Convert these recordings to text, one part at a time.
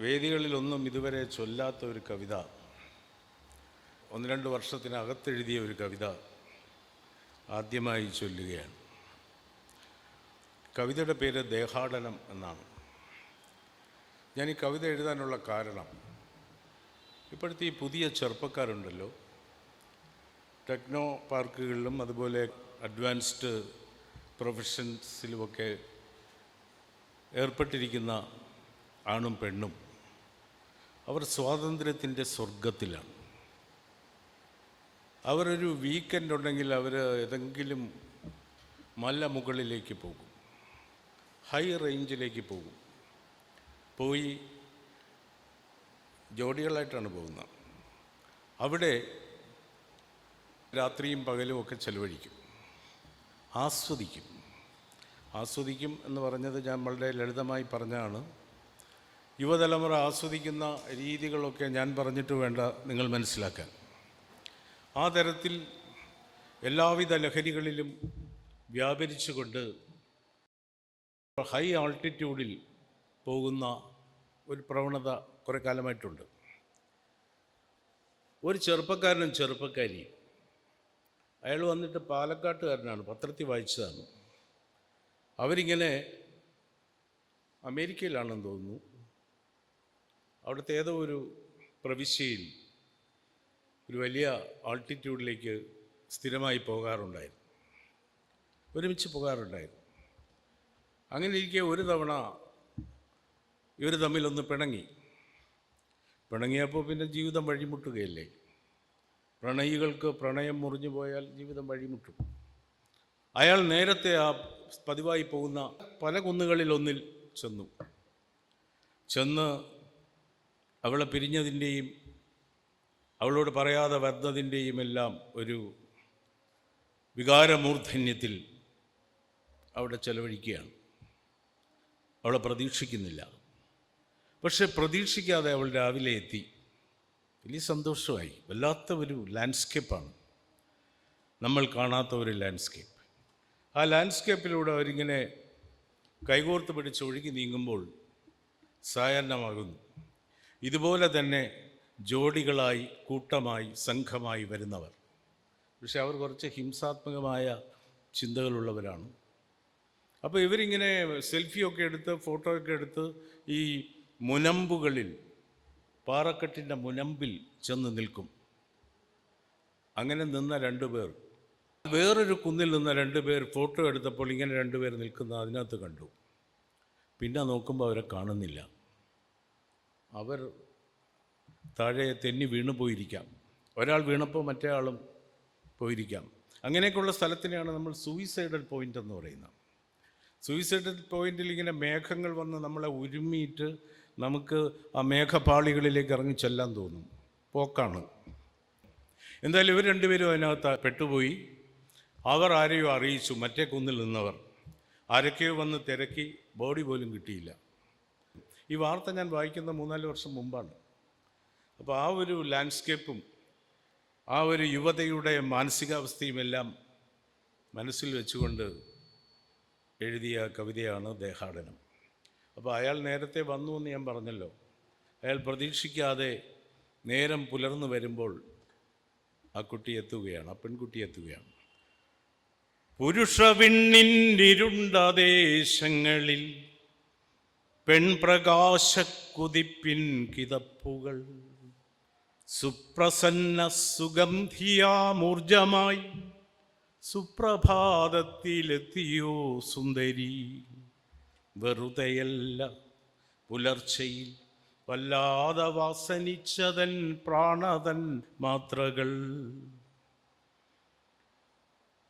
വേദികളിലൊന്നും ഇതുവരെ ചൊല്ലാത്ത ഒരു കവിത ഒന്ന് രണ്ട് വർഷത്തിനകത്തെഴുതിയ ഒരു കവിത ആദ്യമായി ചൊല്ലുകയാണ്. കവിതയുടെ പേര് ദേഹാടനം എന്നാണ്. ഞാൻ ഈ കവിത എഴുതാനുള്ള കാരണം ഇപ്പോഴത്തെ ഈ പുതിയ ചെറുപ്പക്കാരുണ്ടല്ലോ. ടെക്നോ പാർക്കുകളിലും അതുപോലെ അഡ്വാൻസ്ഡ് പ്രൊഫഷൻസിലുമൊക്കെ ഏർപ്പെട്ടിരിക്കുന്ന ആണും പെണ്ണും. അവർ സ്വാതന്ത്ര്യത്തിന്റെ സ്വർഗത്തിലാണ് അവരൊരു വീക്കെൻഡ് ഉണ്ടെങ്കിൽ അവർ ഏതെങ്കിലും മല മുകളിലേക്ക് പോകും. ഹൈ റേഞ്ചിലേക്ക് പോകും. പോയി ജോഡികളായിട്ടാണ് പോകുന്നത്. അവിടെ രാത്രിയും പകലും ഒക്കെ ചെലവഴിക്കും. ആസ്വദിക്കും. ആസ്വദിക്കും എന്ന് പറഞ്ഞത് ഞാൻ വളരെ ലളിതമായി പറഞ്ഞതാണ്. യുവതലമുറ ആസ്വദിക്കുന്ന രീതികളൊക്കെ ഞാൻ പറഞ്ഞിട്ട് വേണ്ട നിങ്ങൾ മനസ്സിലാക്കാൻ. ആ തരത്തിൽ എല്ലാവിധ ലഹരികളിലും വ്യാപരിച്ചുകൊണ്ട് ഹൈ ആൾട്ടിറ്റ്യൂഡിൽ പോകുന്ന ഒരു പ്രവണത കുറേ കാലമായിട്ടുണ്ട്. ഒരു ചെറുപ്പക്കാരനും ചെറുപ്പക്കാരിയും അയാൾ വന്നിട്ട് പാലക്കാട്ടുകാരനാണ് പത്രത്തിൽ വായിച്ചതാണ്. അവരിങ്ങനെ അമേരിക്കയിലാണെന്ന് തോന്നുന്നു അവിടുത്തെ ഏതോ ഒരു പ്രവിശ്യയിൽ ഒരു വലിയ ആൾട്ടിറ്റ്യൂഡിലേക്ക് സ്ഥിരമായി പോകാറുണ്ടായിരുന്നു. ഒരുമിച്ച് പോകാറുണ്ടായിരുന്നു. അങ്ങനെ ഇരിക്കെ ഒരു തവണ ഇവർ തമ്മിലൊന്ന് പിണങ്ങി. പിണങ്ങിയപ്പോൾ പിന്നെ ജീവിതം വഴിമുട്ടുകയല്ലേ? പ്രണയികൾക്ക് പ്രണയം മുറിഞ്ഞു പോയാൽ ജീവിതം വഴിമുട്ടും. അയാൾ നേരത്തെ ആ പതിവായി പോകുന്ന പല കുന്നുകളിൽ ഒന്നിൽ ചെന്നു. ചെന്ന് അവളെ പിരിഞ്ഞതിന്റെയും അവളോട് പറയാതെ വന്നതിന്റെയും എല്ലാം ഒരു വികാരമൂർധന്യത്തിൽ അവിടെ ചെലവഴിക്കുകയാണ്. അവളെ പ്രതീക്ഷിക്കുന്നില്ല. പക്ഷെ പ്രതീക്ഷിക്കാതെ അവൾ രാവിലെ എത്തി. വലിയ സന്തോഷമായി. വല്ലാത്ത ഒരു ലാൻഡ്സ്കേപ്പാണ്. നമ്മൾ കാണാത്ത ഒരു ലാൻഡ്സ്കേപ്പ്. ആ ലാൻഡ്സ്കേപ്പിലൂടെ അവരിങ്ങനെ കൈകോർത്ത് പിടിച്ച് ഒഴുകി നീങ്ങുമ്പോൾ സായാഹ്നമാകുന്നു. ഇതുപോലെ തന്നെ ജോഡികളായി കൂട്ടമായി സംഘമായി വരുന്നവർ. പക്ഷെ അവർ കുറച്ച് ഹിംസാത്മകമായ ചിന്തകളുള്ളവരാണ്. അപ്പോൾ ഇവരിങ്ങനെ സെൽഫിയൊക്കെ എടുത്ത് ഫോട്ടോ ഒക്കെ എടുത്ത് ഈ മുനമ്പുകളിൽ പാറക്കെട്ടിന്റെ മുനമ്പിൽ ചെന്ന് നിൽക്കും. അങ്ങനെ നിന്ന രണ്ടു പേർ. വേറൊരു കുന്നിൽ നിന്ന രണ്ട് പേർ ഫോട്ടോ എടുത്തപ്പോൾ ഇങ്ങനെ രണ്ടുപേർ നിൽക്കുന്ന അതിനകത്ത് കണ്ടു. പിന്നെ നോക്കുമ്പോൾ അവരെ കാണുന്നില്ല. അവർ താഴെ തെന്നി വീണു പോയിരിക്കാം. ഒരാൾ വീണപ്പോൾ മറ്റേ ആളും പോയിരിക്കാം. അങ്ങനെയൊക്കെയുള്ള സ്ഥലത്തിനെയാണ് നമ്മൾ സൂയിസൈഡൽ പോയിന്റ് എന്ന് പറയുന്നത്. സൂയിസൈഡൽ പോയിന്റിൽ ഇങ്ങനെ മേഘങ്ങൾ വന്ന് നമ്മളെ ഉരുമിയിട്ട് നമുക്ക് ആ മേഘപാളികളിലേക്ക് ഇറങ്ങി ചെല്ലാൻ തോന്നും. പോക്കാണ്. എന്തായാലും ഇവർ രണ്ടുപേരും അതിനകത്ത് പെട്ടുപോയി. അവർ ആരെയോ അറിയിച്ചു. മറ്റേ കുന്നിൽ നിന്നവർ. ആരൊക്കെയോ വന്ന് തിരക്കി. ബോഡി പോലും കിട്ടിയില്ല. ഈ വാർത്ത ഞാൻ വായിക്കുന്ന മൂന്നാൽ വർഷം മുമ്പാണ്. അപ്പോൾ ആ ഒരു ലാൻഡ്സ്കേപ്പും ആ ഒരു യുവതയുടെ മാനസികാവസ്ഥയും എല്ലാം മനസ്സിൽ വെച്ചുകൊണ്ട് എഴുതിയ കവിതയാണ് ദേഹാടനം. അപ്പോൾ അയാൾ നേരത്തെ വന്നു എന്ന് ഞാൻ പറഞ്ഞല്ലോ. അയാൾ പ്രതീക്ഷിക്കാതെ നേരം പുലർന്നു വരുമ്പോൾ ആ കുട്ടി എത്തുകയാണ് ആ പെൺകുട്ടി എത്തുകയാണ്. പുരുഷവിണ്ണിരുണ്ട ദേശങ്ങളിൽ പെൺപ്രകാശക്കുതിപ്പിൻ കിതപ്പുകൾ. സുപ്രസന്ന സുഗന്ധിയാമൂർജമായി സുപ്രഭാതത്തിലെത്തിയോ സുന്ദരി. വെറുതെയല്ല പുലർച്ചയിൽ വല്ലാതെ വാസനിച്ചതൻ പ്രാണതൻ മാത്രകൾ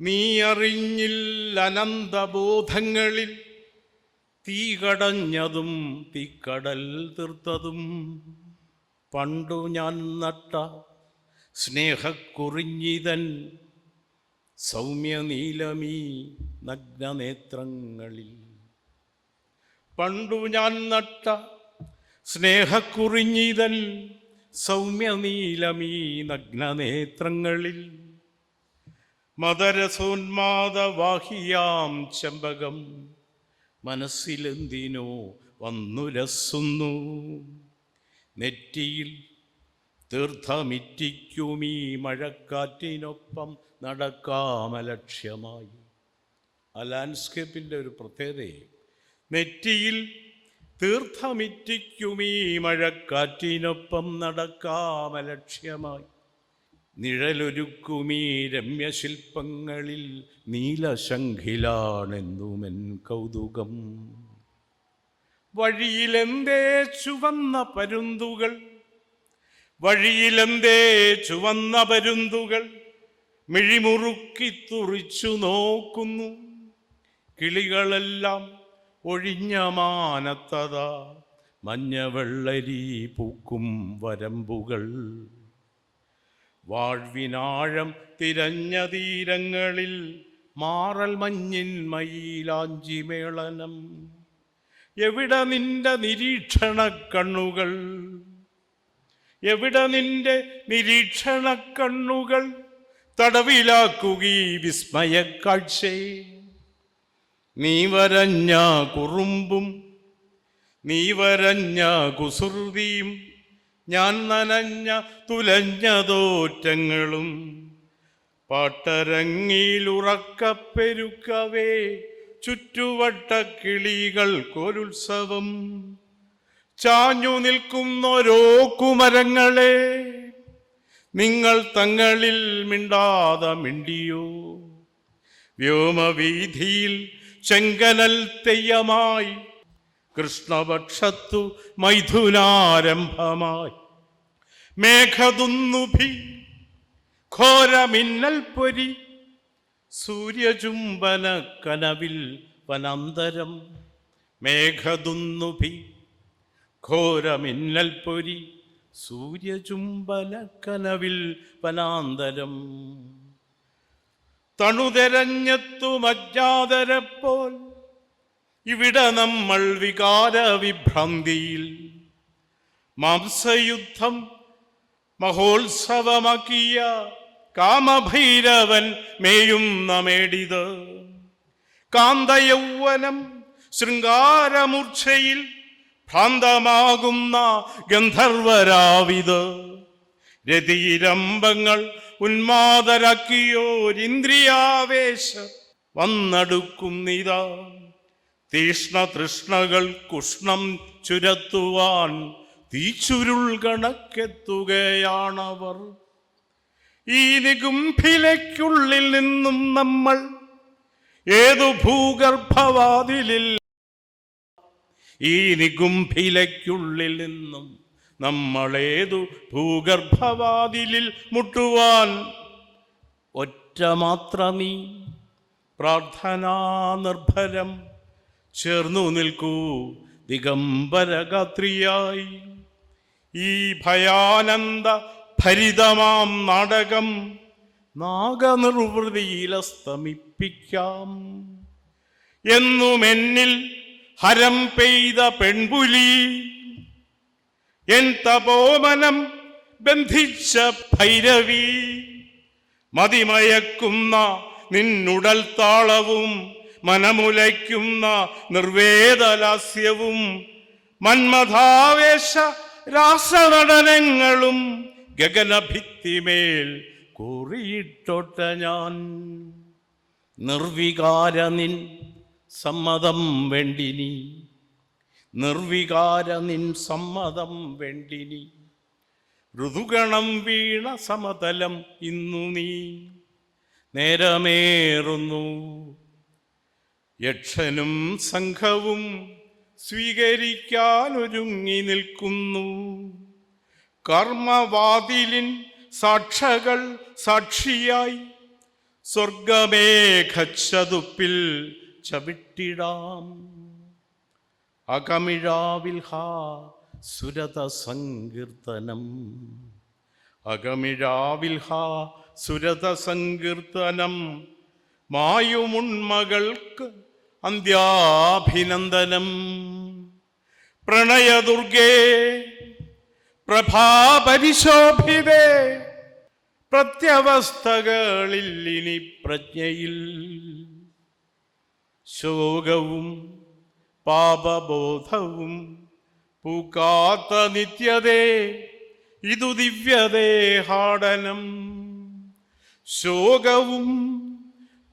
നീ അറിഞ്ഞില്ല അനന്തബോധങ്ങളിൽ തീ കടഞ്ഞതും തീക്കടൽ തീർത്തതും പണ്ടു ഞാൻ നട്ട സ്നേഹക്കുറിഞ്ഞിതൻ സൗമ്യനീലമീ നഗ്നനേത്രങ്ങളിൽ. പണ്ടു ഞാൻ നട്ട സ്നേഹക്കുറിഞ്ഞിതൻ സൗമ്യനീലമീ നഗ്നനേത്രങ്ങളിൽ. മദരസോന്മാദവാഹിയാം ചെമ്പകം മനസ്സിലെന്തിനോ വന്നുരസുന്നു നെറ്റിയിൽ തീർത്ഥമിറ്റിക്കുമീ മഴക്കാറ്റിനൊപ്പം നടക്കാമലക്ഷ്യമായി. ആ ലാൻഡ്സ്കേപ്പിന്റെ ഒരു പ്രത്യേകതയെ നെറ്റിയിൽ തീർത്ഥമിറ്റിക്കുമീ മഴക്കാറ്റിനൊപ്പം നടക്കാമലക്ഷ്യമായി. നിഴലൊരുക്കുമീ രമ്യശില്പങ്ങളിൽ നീലശംഖിലാണെന്നുമെൻ കൗതുകം. വഴിയിലെന്തേ ചുവന്ന പരുന്തുകൾ? വഴിയിലെന്തേ ചുവന്ന പരുന്തുകൾ? മിഴിമുറുക്കി തുറിച്ചു നോക്കുന്നു. കിളികളെല്ലാം ഒഴിഞ്ഞ മാനത്തത. മഞ്ഞവെള്ളരി പൂക്കും വരമ്പുകൾ. വാഴ്വിനാഴം തിരഞ്ഞ തീരങ്ങളിൽ മാറൽ മഞ്ഞിൻ മയിലാഞ്ചി മേളനം. എവിടെ നിന്റെ നിരീക്ഷണ കണ്ണുകൾ എവിടെ നിന്റെ നിരീക്ഷണ കണ്ണുകൾ തടവിലാക്കുകീ വിസ്മയ കാഴ്ചയെ നീ വരഞ്ഞ കുറുമ്പും നീ വരഞ്ഞ കുസൃതിയും ഞാൻ നനഞ്ഞ തുലഞ്ഞതോറ്റങ്ങളും പാട്ടരങ്ങിയിലുറക്കപ്പെരുക്കവേ ചുറ്റുവട്ട കിളികൾക്കൊരുത്സവം. ചാഞ്ഞു നിൽക്കുന്നോരോ കുമരങ്ങളെ നിങ്ങൾ തങ്ങളിൽ മിണ്ടാതെ മിണ്ടിയോ? വ്യോമവീഥിയിൽ ചെങ്കനൽ തെയ്യമായി കൃഷ്ണപക്ഷത്തു മൈഥുനാരംഭമായി. മേഘതുന്നുഭി ഘോരമിന്നൽ പൊരി സൂര്യചുംബന കനവിൽ വനാന്തരം. മേഘതുന്നുഭി ഘോരമിന്നൽ പൊരി സൂര്യചുംബന കനവിൽ വനാന്തരം. തണുതെരഞ്ഞെത്തും അജ്ഞാതരെപ്പോൾ ഇവിടെ നമ്മൾ വികാര വിഭ്രാന്തിയിൽ മാംസയുദ്ധം മഹോത്സവമാക്കിയ കാമഭൈരവൻ മേയും നമേടിത്. കാന്തയൗവനം ശൃംഗാരമൂർച്ഛയിൽ ഭ്രാന്തമാകുന്ന ഗന്ധർവരാവിത്. രതിരംബങ്ങൾ ഉന്മാദരാക്കിയോരിന്ദ്രിയാവേശ വന്നടുക്കുന്നിതാ. തീഷ്ണ തൃഷ്ണകൾ കുഷ്ണം ചുരത്തുവാൻ തീച്ചുരുൾ കണക്കെത്തുകയാണവർ. ഈ നികുംഭിലയ്ക്കുള്ളിൽ നിന്നും നമ്മൾ ഏതു ഭൂഗർഭവാതിലിൽ ഈ നികുംഭിലയ്ക്കുള്ളിൽ നിന്നും നമ്മളേതു ഭൂഗർഭവാതിലിൽ മുട്ടുവാൻ ഒറ്റ മാത്രമീ പ്രാർത്ഥനാ നിർഭരം ചേർന്നു നിൽക്കൂ. ദിഗംബരഗാത്രിയായി. ഈ ഭയാനന്ദ ഭരിതമാം നാടകം നാഗനിർവൃതിയിലസ്തമിപ്പിക്കാം എന്നുമെന്നിൽ ഹരം പെയ്ത പെൺപുലി എൻ തപോമനം ബന്ധിച്ച ഭൈരവി മതിമയക്കുന്ന നിന്നുടൽ താളവും മനമുലയ്ക്കുന്ന നിർവേദലാസ്യവും മന്മഥാവേശ രാസനടനങ്ങളും ഗഗനഭിത്തിമേൽ കൂറിയിട്ടോട്ട ഞാൻ. നിർവികാര നിൻ സമ്മതം വേണ്ടിനി. നിർവികാര നിൻ സമ്മതം വേണ്ടിനി. ഋതുഗണം വീണ സമതലം ഇന്നു നീ. നേരമേറുന്നു. യക്ഷനും സംഘവും സ്വീകരിക്കാനൊരുങ്ങി നിൽക്കുന്നു. കർമ്മവാതിലിൻ സാക്ഷകൾ സാക്ഷിയായി സ്വർഗമേഘതുപ്പിൽ ചവിട്ടിടാം. അകമിഴാവിൽ ഹാ സുരത സങ്കീർത്തനം അകമിഴാവിൽ ഹാ സുരത സങ്കീർത്തനം മായുമുൺമകൾക്ക് അന്ത്യാഭിനന്ദനം. പ്രണയദുർഗേ പ്രഭാപരിശോഭിതേ പ്രത്യവസ്ഥകളിൽ ഇനി പ്രജ്ഞയിൽ. ശോകവും പാപബോധവും പൂക്കാത്ത നിത്യതേ ഇതു ദിവ്യദേഹാടനം ശോകവും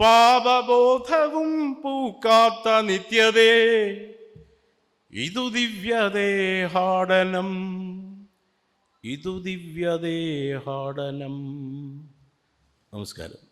പാപബോധവും പൂക്കാത്ത നിത്യതേ ഇതു ദിവ്യദേഹാടനം ഇതു ദിവ്യദേഹാടനം നമസ്കാരം.